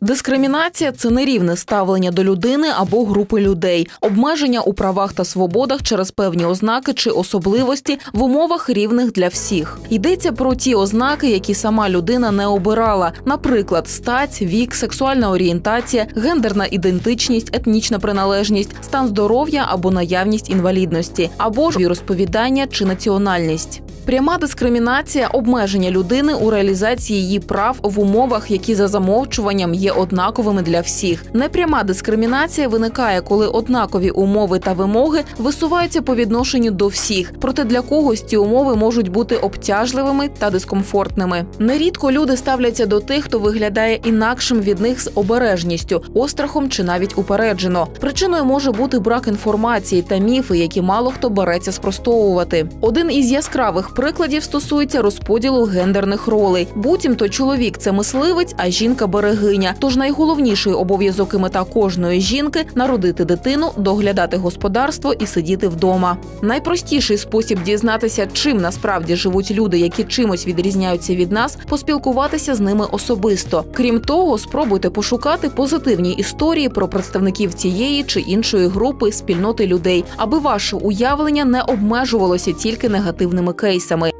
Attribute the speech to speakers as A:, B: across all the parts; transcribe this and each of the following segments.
A: Дискримінація це нерівне ставлення до людини або групи людей, обмеження у правах та свободах через певні ознаки чи особливості в умовах рівних для всіх. Йдеться про ті ознаки, які сама людина не обирала, наприклад, стать, вік, сексуальна орієнтація, гендерна ідентичність, етнічна приналежність, стан здоров'я або наявність інвалідності, або ж віросповідання чи національність. Пряма дискримінація обмеження людини у реалізації її прав в умовах, які за замовчуванням є однаковими для всіх. Непряма дискримінація виникає, коли однакові умови та вимоги висуваються по відношенню до всіх, проте для когось ці умови можуть бути обтяжливими та дискомфортними. Нерідко люди ставляться до тих, хто виглядає інакшим від них з обережністю, острахом чи навіть упереджено. Причиною може бути брак інформації та міфи, які мало хто береться спростовувати. Один із яскравих прикладів стосується розподілу гендерних ролей. Буцімто чоловік це мисливець, а жінка берегиня. Тож найголовніший обов'язок і мета кожної жінки народити дитину, доглядати господарство і сидіти вдома. Найпростіший спосіб дізнатися, чим насправді живуть люди, які чимось відрізняються від нас, поспілкуватися з ними особисто. Крім того, спробуйте пошукати позитивні історії про представників цієї чи іншої групи спільноти людей, аби ваше уявлення не обмежувалося тільки негативними кейсами.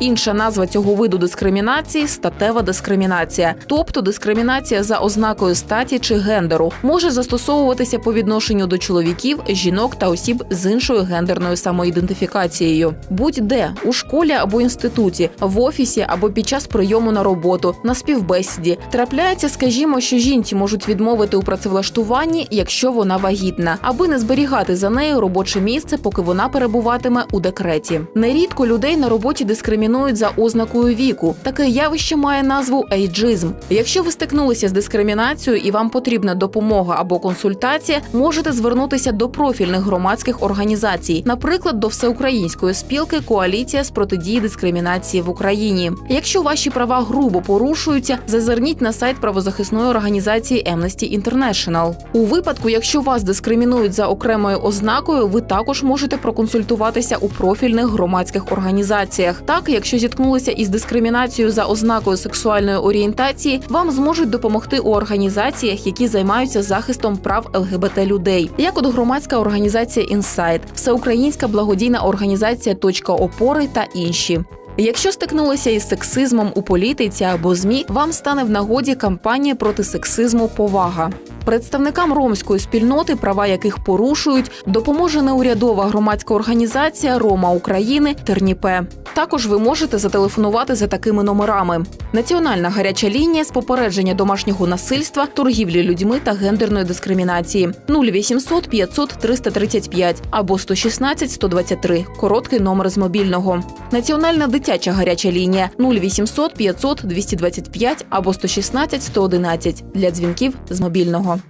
A: Інша назва цього виду дискримінації статева дискримінація, тобто дискримінація за ознакою статі чи гендеру, може застосовуватися по відношенню до чоловіків, жінок та осіб з іншою гендерною самоідентифікацією. Будь-де у школі або інституті, в офісі або під час прийому на роботу, на співбесіді трапляється, скажімо, що жінці можуть відмовити у працевлаштуванні, якщо вона вагітна, аби не зберігати за нею робоче місце, поки вона перебуватиме у декреті. Нерідко людей на роботі дискримінують за ознакою віку. Таке явище має назву ейджизм. Якщо ви стикнулися з дискримінацією і вам потрібна допомога або консультація, можете звернутися до профільних громадських організацій, наприклад, до всеукраїнської спілки Коаліція з протидії дискримінації в Україні. Якщо ваші права грубо порушуються, зазирніть на сайт правозахисної організації Amnesty International. У випадку, якщо вас дискримінують за окремою ознакою, ви також можете проконсультуватися у профільних громадських організаціях. Так, якщо зіткнулися із дискримінацією за ознакою сексуальної орієнтації, вам зможуть допомогти у організаціях, які займаються захистом прав ЛГБТ людей, як от громадська організація Інсайт, всеукраїнська благодійна організація Точка опори та інші. Якщо стикнулися із сексизмом у політиці або змі, вам стане в нагоді кампанія проти сексизму Повага. Представникам ромської спільноти, права яких порушують, допоможе неурядова громадська організація Рома України Терніпе. Також ви можете зателефонувати за такими номерами: Національна гаряча лінія з попередження домашнього насильства, торгівлі людьми та гендерної дискримінації 0800 500 335 або 116 123 – короткий номер з мобільного. Національна дитяча гаряча лінія 0800 500 225 або 116 111 для дзвінків з мобільного.